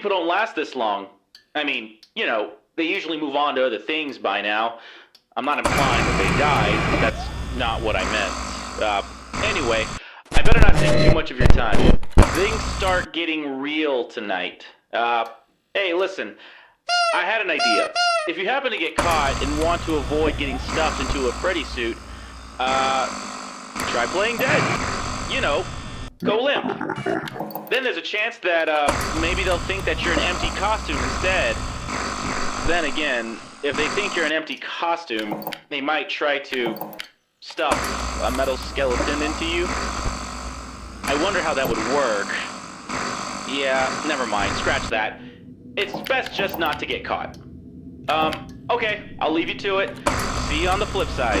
people don't last this long. I mean, you know, they usually move on to other things by now. I'm not implying that they died. That's not what I meant. Uh, anyway, I better not take too much of your time. Things start getting real tonight. Uh, hey, listen. I had an idea. If you happen to get caught and want to avoid getting stuffed into a Freddy suit, uh, try playing dead. You know, go limp. Then there's a chance that, uh, maybe they'll think that you're an empty costume instead. Then again, if they think you're an empty costume, they might try to stuff a metal skeleton into you. I wonder how that would work. Yeah, never mind. Scratch that. It's best just not to get caught. Um, okay, I'll leave you to it. See you on the flip side.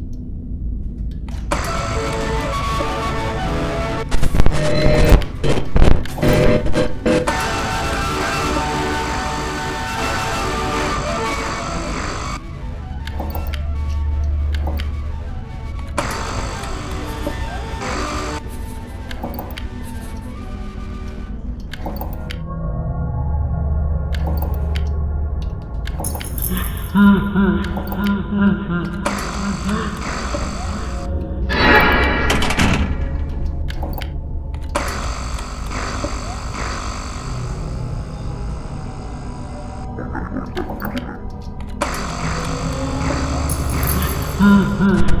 Ah, ah.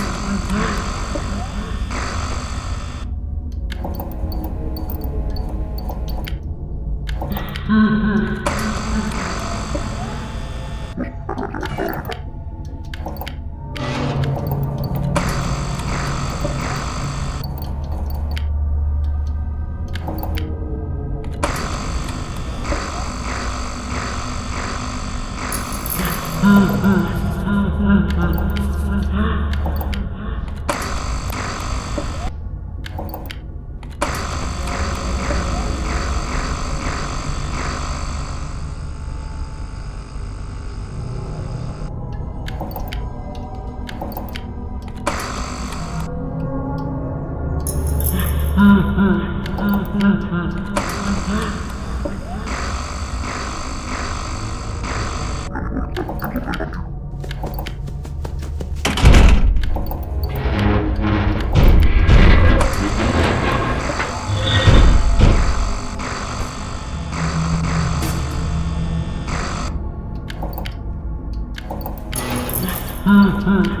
time.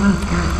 Hello,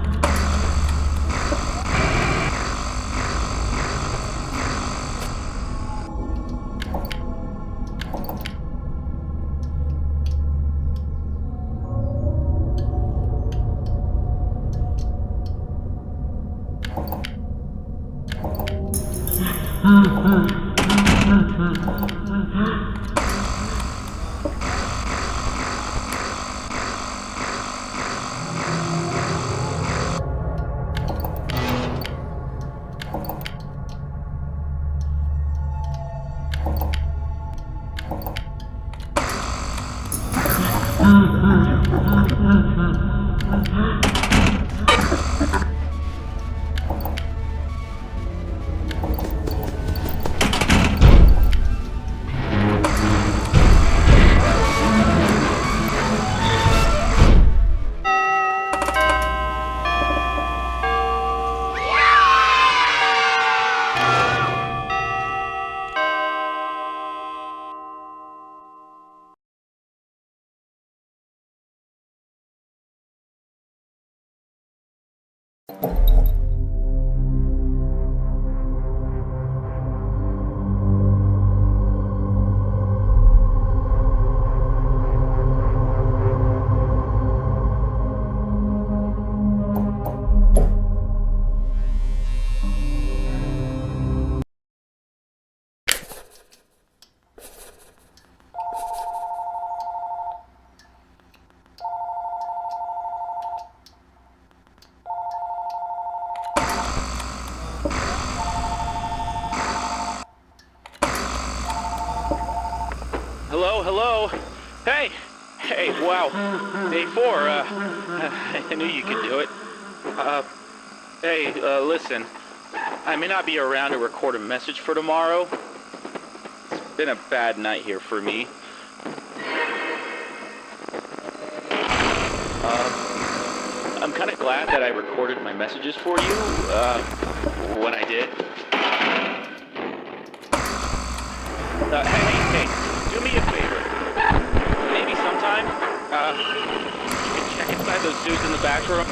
hello. Hey, hey, wow. Day four. Uh, I knew you could do it. Uh, hey, uh, listen. I may not be around to record a message for tomorrow. It's been a bad night here for me. Uh, I'm kind of glad that I recorded my messages for you uh, when I did. Uh, hey, hey, hey, do me a favor. Uh, check inside those dudes in the back room.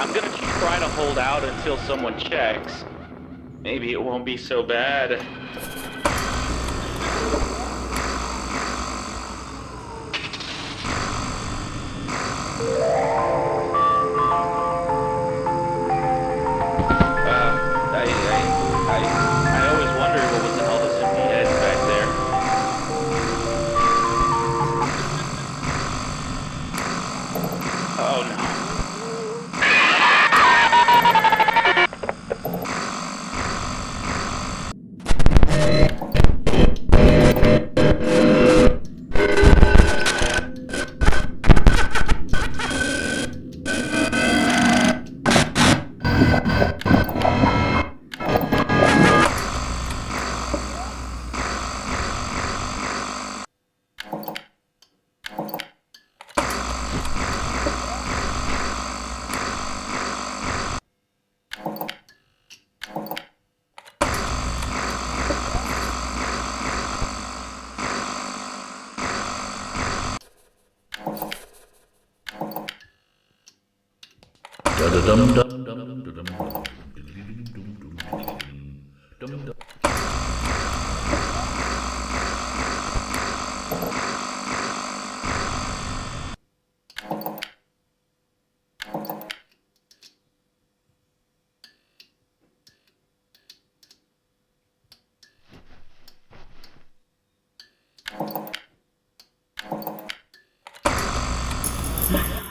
I'm gonna try to hold out until someone checks. Maybe it won't be so bad.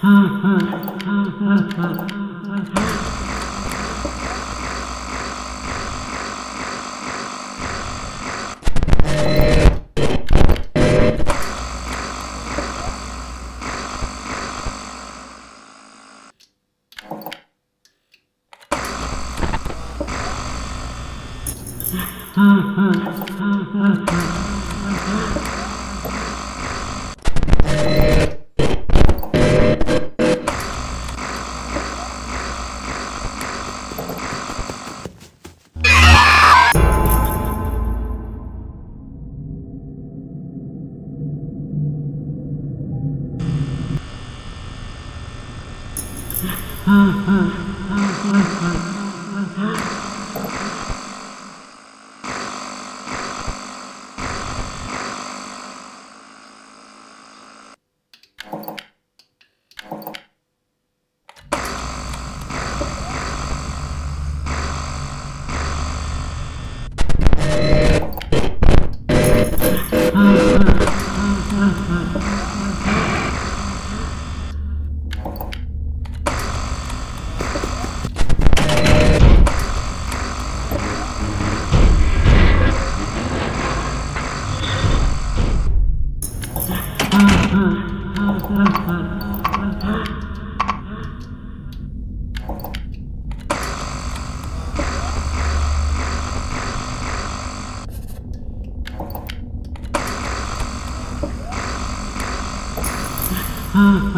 Ha ha ha ha ha. Yeah. Mm-hmm.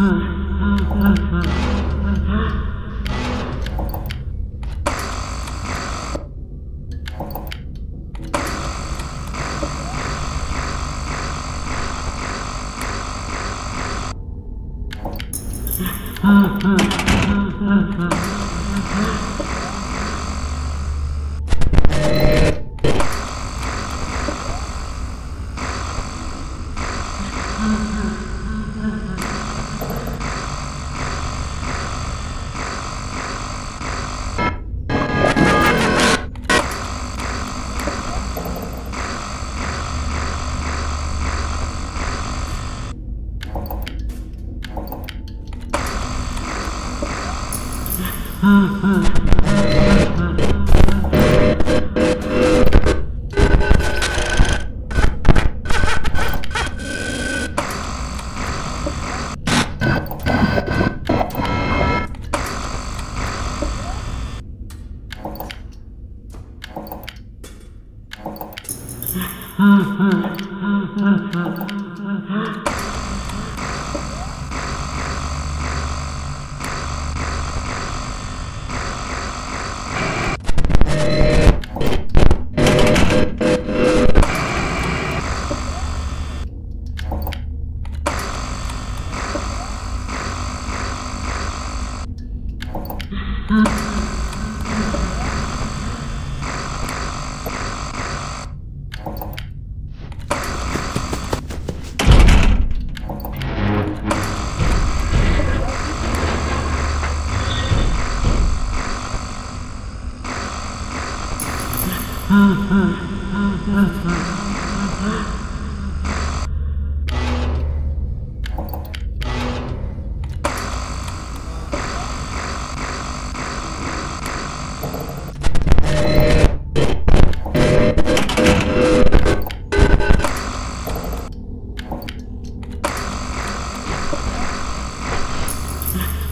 嗯嗯。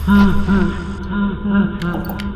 うんうんうんうん